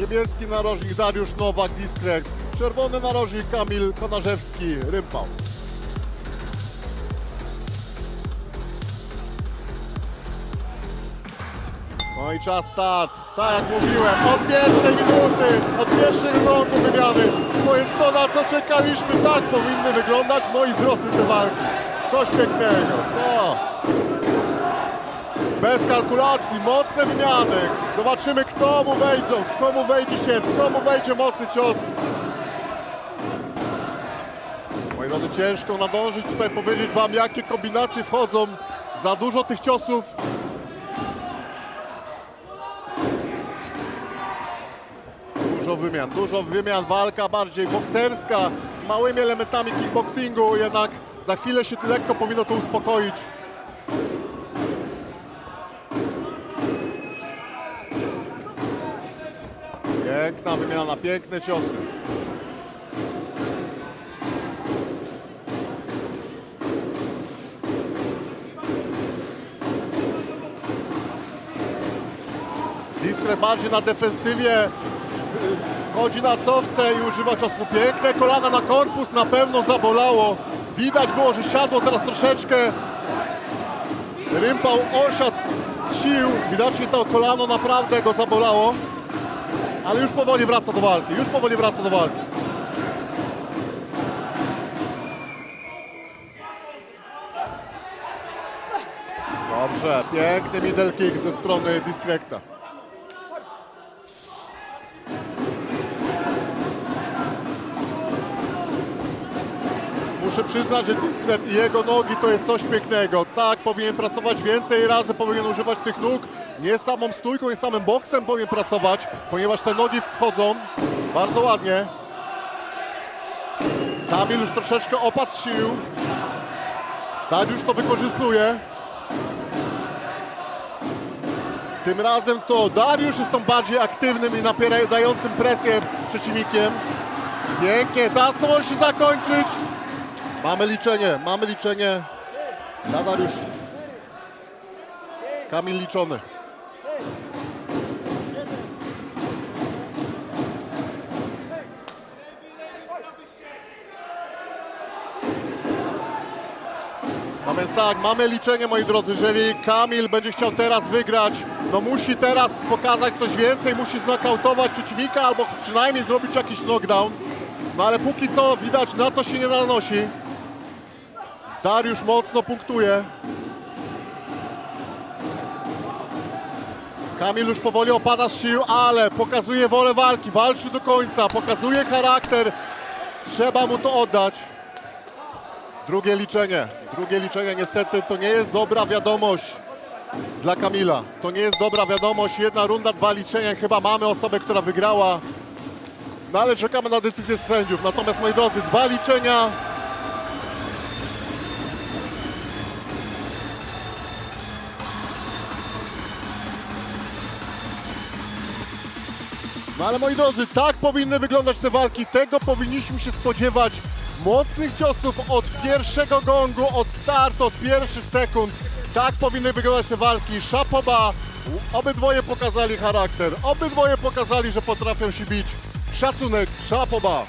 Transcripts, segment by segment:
Niebieski narożnik Dariusz Nowak, Diskret. Czerwony narożnik Kamil Konarzewski, Rympał. No i czas start. Tak jak mówiłem, od pierwszej minuty, od pierwszych rund wymiany. To jest to, na co czekaliśmy. Tak powinny wyglądać, moi drodzy, te walki. Coś pięknego. No. Bez kalkulacji, mocne wymiany. Zobaczymy, kto mu wejdzie, komu wejdzie się, kto mu wejdzie mocny cios. Moi drodzy, ciężko nadążyć tutaj powiedzieć wam, jakie kombinacje wchodzą. Za dużo tych ciosów. Dużo wymian, dużo wymian, walka bardziej bokserska z małymi elementami kickboxingu, jednak za chwilę się lekko powinno to uspokoić. Piękna wymiana, piękne ciosy. Distre bardziej na defensywie, y, chodzi na cofce i używa czasu. Piękne kolana na korpus, na pewno zabolało. Widać było, że siadło teraz troszeczkę. Rympał osiadł z sił. Widocznie to kolano naprawdę go zabolało. Ale już powoli wraca do walki, już powoli wraca do walki. Dobrze, piękny middle kick ze strony Diskrekta. Muszę przyznać, że Diskret i jego nogi to jest coś pięknego. Tak, powinien pracować więcej razy, powinien używać tych nóg. Nie samą stójką, nie samym boksem powinien pracować, ponieważ te nogi wchodzą bardzo ładnie. Kamil już troszeczkę opadł sił. Dariusz to wykorzystuje. Tym razem to Dariusz jest tą bardziej aktywnym i napierającym presję przeciwnikiem. Pięknie, to może się zakończyć. Mamy liczenie, mamy liczenie dla Dariusza. Kamil liczony. No więc tak, mamy liczenie moi drodzy, jeżeli Kamil będzie chciał teraz wygrać, no musi teraz pokazać coś więcej, musi znokautować przeciwnika albo przynajmniej zrobić jakiś knockdown. No ale póki co widać na to się nie nanosi. Dariusz mocno punktuje. Kamil już powoli opada z sił, ale pokazuje wolę walki, walczy do końca, pokazuje charakter. Trzeba mu to oddać. Drugie liczenie, drugie liczenie niestety to nie jest dobra wiadomość dla Kamila. To nie jest dobra wiadomość, jedna runda, dwa liczenia, chyba mamy osobę, która wygrała. No ale czekamy na decyzję sędziów. Natomiast moi drodzy, dwa liczenia. No ale moi drodzy, tak powinny wyglądać te walki. Tego powinniśmy się spodziewać. Mocnych ciosów od pierwszego gongu, od startu, od pierwszych sekund. Tak powinny wyglądać te walki. Szapoba. Obydwoje pokazali charakter. Obydwoje pokazali, że potrafią się bić. Szacunek. Szapoba.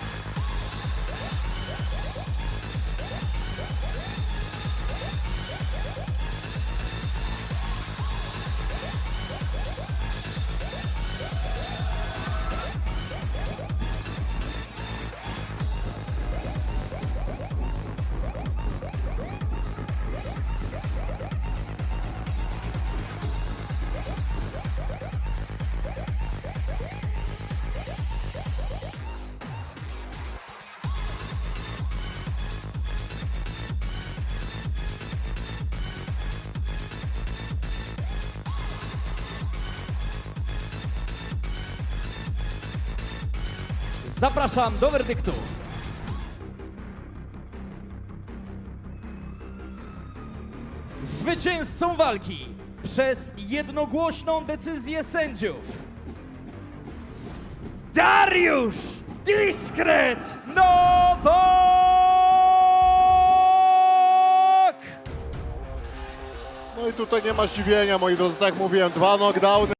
Zapraszam do werdyktu. Zwycięzcą walki przez jednogłośną decyzję sędziów Dariusz Diskret Nowak! No i tutaj nie ma zdziwienia, moi drodzy. Tak jak mówiłem, dwa knockdowny.